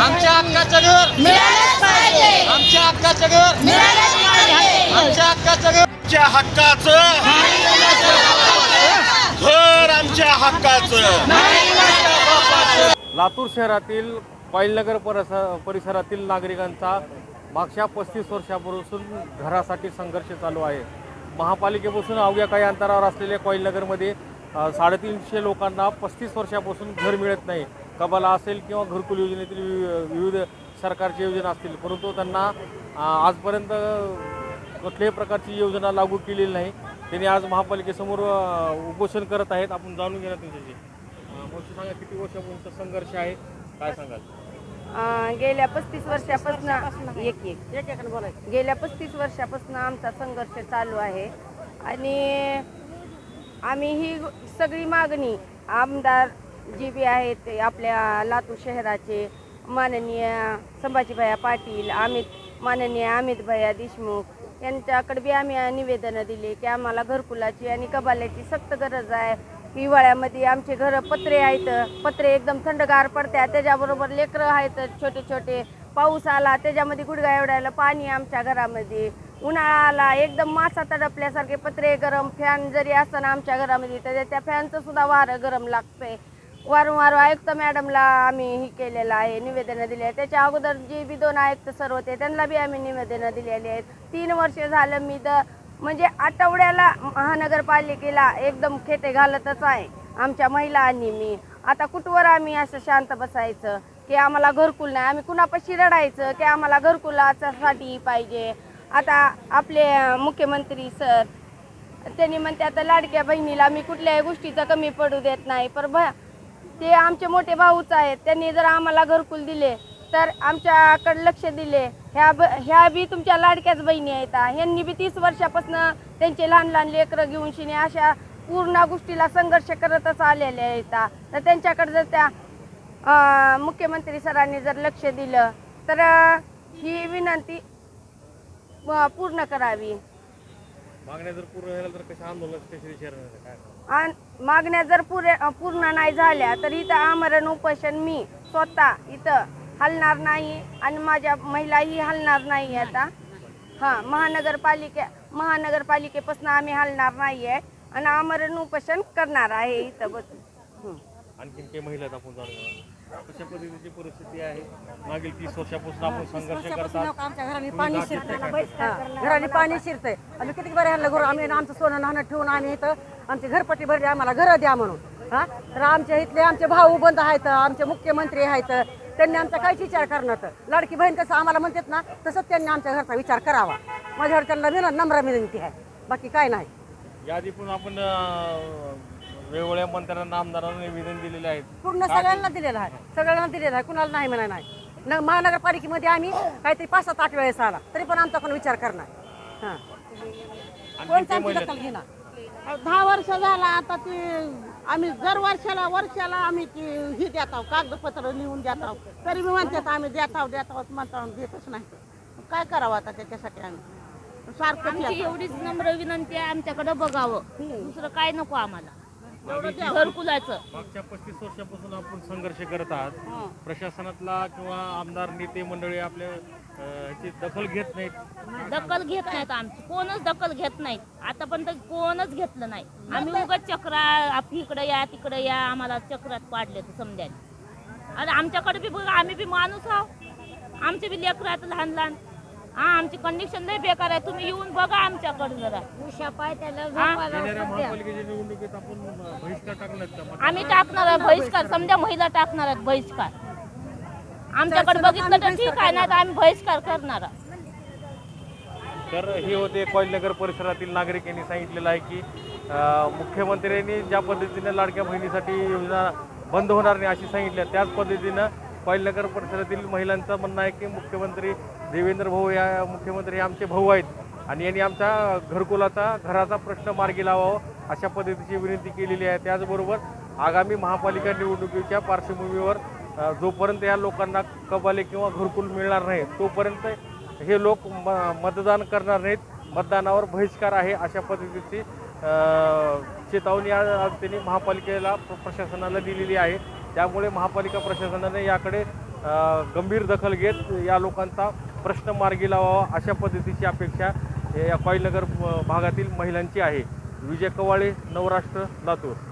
आमच्या हक्काचं घर. आमच्या हक्काचं घर. आमच्या हक्काचं घर. आमच्या हक्काचं. घर आमच्या हक्काचं. लातूर शहरातील कॉईलनगर परिसर परिसरातील नागरिकांचा मागच्या पस्तीस वर्षापासून घरासाठी संघर्ष चालू आहे. महापालिकेपासून अवघ्या काही अंतरावर असलेल्या कॉईलनगरमध्ये साडेतीनशे लोकांना पस्तीस वर्षापासून घर मिळत नाही. कबाला असेल किंवा घरकुल योजनेतील विविध सरकारच्या योजना असतील परंतु त्यांना आजपर्यंत कुठल्याही प्रकारची योजना लागू केलेली नाही. त्यांनी आज महापालिकेसमोर उपोषण करत आहेत. आपण जाणून घेणार त्यांच्याशी मग सांगा किती वर्षापासूनचा संघर्ष आहे? काय सांगाल? अं, गेल्या पस्तीस वर्षापासून एक एक. गेल्या पस्तीस वर्षापासून आमचा संघर्ष चालू आहे. आणि आम्ही ही सगळी मागणी आमदार जी बी आहेत ते आपल्या लातूर शहराचे माननीय संभाजीभैया पाटील अमित माननीय अमितभैया देशमुख यांच्याकडे बी आम्ही निवेदनं दिली की आम्हाला घरकुलाची आणि कबाल्याची सक्त गरज आहे. हिवाळ्यामध्ये आमचे घरं पत्रे आहेत. पत्रे एकदम थंडगार पडतात. त्याच्याबरोबर लेकरं आहेत छोटे छोटे. पाऊस आला त्याच्यामध्ये गुडघा एवढ्याला पाणी आमच्या घरामध्ये. उन्हाळा आला एकदम मासा तडपल्यासारखे पत्रे गरम फॅन जरी असताना आमच्या घरामध्ये तर त्या फॅनचं सुद्धा वारं गरम लागतंय. वारंवार आयुक्त मॅडमला आम्ही ही केलेलं आहे निवेदनं दिली आहे त्याच्या अगोदर जे बी दोन आयुक्त सर होते त्यांना बी आम्ही निवेदनं दिलेली आहेत. तीन वर्ष झालं मी द म्हणजे आठवड्याला महानगरपालिकेला एकदम खेटे घालतच आहे. आमच्या महिला आणि मी. आता कुठवर आम्ही असं शांत बसायचं? की आम्हाला घरकुल नाही. आम्ही कुणापाशी रडायचं? की आम्हाला घरकुलासाठी पाहिजे? आता आपले मुख्यमंत्री सर त्यांनी म्हणते आता लाडक्या बहिणीला मी कुठल्याही गोष्टीचं कमी पडू देत नाही. पर भ ते आमचे मोठे भाऊच आहेत. त्यांनी जर आम्हाला घरकुल दिले तर आमच्याकडे लक्ष दिले ह्या ब ह्या बी तुमच्या लाडक्याच बहिणी आहेत. ह्यांनी बी तीस वर्षापासून त्यांचे लहान लहान लेकरं घेऊन शिने अशा पूर्ण गोष्टीला संघर्ष करतच आलेले आहेत. तर त्यांच्याकडे जर त्या मुख्यमंत्री सरांनी जर लक्ष दिलं तर ही विनंती पूर्ण करावी मागण्या जर पूर्ण झाल्या तर कशा आंदोलन मागण्या जर पुरे पूर्ण नाही झाल्या तर इथं आमरण उपोषण मी स्वतः इथं हलणार नाही आणि माझ्या महिलाही हलणार नाही आता. हां महानगरपालिके महानगरपालिकेपासून आम्ही हलणार नाही आहे आणि आमरण उपोषण करणार आहे इथं बसून. हं. आणखीन काही महिला आपण. कशा पद्धतीची परिस्थिती आहे? मागील तीस वर्षापासून आपण संघर्ष करतात आमच्या घराने पाणी शिरतंय घराने पाणी शिरतंय. आम्ही किती बरे हल्लं घर आम्ही आमचं सोनं नाणं ठेवून आम्ही इथं आमची घरपट्टी भरली आम्हाला घरं द्या म्हणून. हा? तर आमच्या इथले आमचे भाऊ बंद आहेत आमचे मुख्यमंत्री आहेत त्यांनी आमचा काहीच विचार करणार लाडकी बहीण कसं आम्हाला म्हणतात ना तसंच त्यांनी आमच्या घरचा विचार करावा. माझ्यावर त्यांना विनंती नम्र विनंती आहे. बाकी काय नाही. याआधी पण आपण वेगवेगळ्या मंत्र्यांना आमदारांना निवेदन दिलेले आहेत. पूर्ण सगळ्यांना दिलेलं आहे. सगळ्यांना दिलेलं आहे. कुणाला नाही म्हणा नाही. न महानगरपालिकेमध्ये आम्ही काहीतरी पाच सात आठ वेळेस आला. तरी पण आमचा कोण विचार करणार हां. आमची दखल घेणार? दहा वर्ष झाला आता ती आम्ही दर वर्षाला वर्षाला आम्ही ती ही देत आहोत कागदपत्र लिहून देत आहोत तरी मी म्हणतात आम्ही देत आहोत देत आहोत म्हणता देतच नाही. काय करावं आता त्याच्यासाठी आम्ही? सारखं. एवढीच नम्र विनंती आहे आमच्याकडे बघावं. दुसरं काय नको आम्हाला. घरकुलाचं मागच्या पस्तीस वर्षापासून आपण संघर्ष करत आहात. प्रशासनातला किंवा आमदार नेते मंडळी आपल्या ह्याची दखल घेत नाहीत. दखल घेत नाहीत आमची. कोणच दखल घेत नाहीत. आतापर्यंत कोणच घेतलं नाही. आम्ही उगाच चक्रा आप इकडे या तिकडे या आम्हाला चक्रात पाडले तर समजायला. आणि आमच्याकडे बी बघा आम्ही बी माणूस आहो. आमचे बी लेकरं आहेत लहान लहान हा आमची कंडिशन लय बेकार आहे. तुम्ही येऊन बघा आमच्याकडे जरा. हा? येणाऱ्या महापालिकेच्या निवडणुकीत आपण अं, बहिष्कार टाकलात का? आम्ही टाकणार आहे बहिष्कार समजा महिला टाकणार आहेत बहिष्कार. आमच्याकडे बघितलं तर ठीक आहे नाही तर आम्ही बहिष्कार करणार आहे. तर हे होते कॉईलनगर परिसरातील नागरिक यांनी सांगितलेलं आहे की अं, मुख्यमंत्र्यांनी ज्या पद्धतीने लाडक्या बहिणीसाठी योजना बंद होणार नाही अशी सांगितल्या त्याच पद्धतीनं कॉईलनगर परिसरातील महिलांचं म्हणणं आहे की मुख्यमंत्री देवेंद्र भाऊ या मुख्यमंत्री आमचे भाऊ आहेत. आणि यांनी आमचा घरकुलाचा घराचा प्रश्न मार्गी लावावा अशा पद्धतीची विनंती केलेली आहे. त्याचबरोबर आगामी महापालिका निवडणुकीच्या पार्श्वभूमीवर जोपर्यंत या लोकांना कबाले किंवा घरकुल मिळणार नाही तोपर्यंत हे लोक म मतदान करणार नाहीत. मतदानावर बहिष्कार आहे अशा पद्धतीची चेतावणी आज त्यांनी महापालिकेला प्रशासनाला दिलेली आहे. त्यामुळे महापालिका प्रशासनाने याकडे गंभीर दखल घेत या लोकांचा प्रश्न मार्गी लावावा अशा पद्धतीची अपेक्षा या कॉईलनगर भागातील महिलांची आहे. विजय कवाळे नवराष्ट्र लातूर.